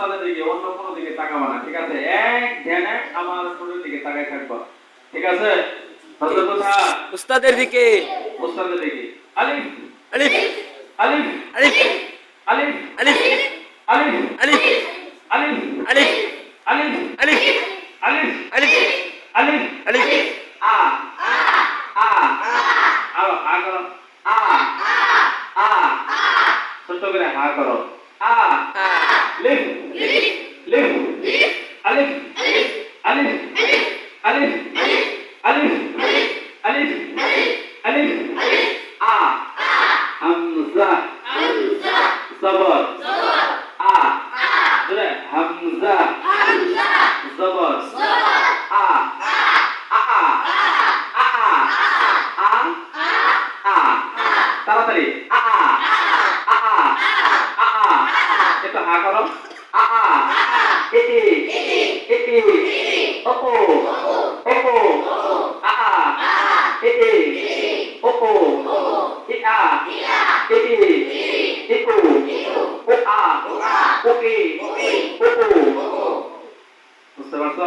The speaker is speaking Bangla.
ওস্তাদের দিকে অন্য কোনো দিকে তাকাবা না ঠিক আছে এক ধ্যানে আমার শরীরের দিকে তাকাই থাকবা ঠিক আছে হজরত কথা উস্তাদের দিকে ওস্তাদের দিকে আলিফ আলিফ আলিফ আলিফ আলিফ আলিফ আলিফ আলিফ আলিফ আলিফ আলিফ আলিফ আলিফ আলিফ আলিফ আলিফ আ আ হা করো আ আ ছোট্ট করে হা করো আ আ আ আ আ আ আ আ আ তাড়াতাড়ি আ আ আ করো আ আ ইতি ইতি ওকো ওকো আ আ। ইতি ওকো ইয়া ইতি ইকু ও আ। ওকে ওকো বুঝতে পারছ?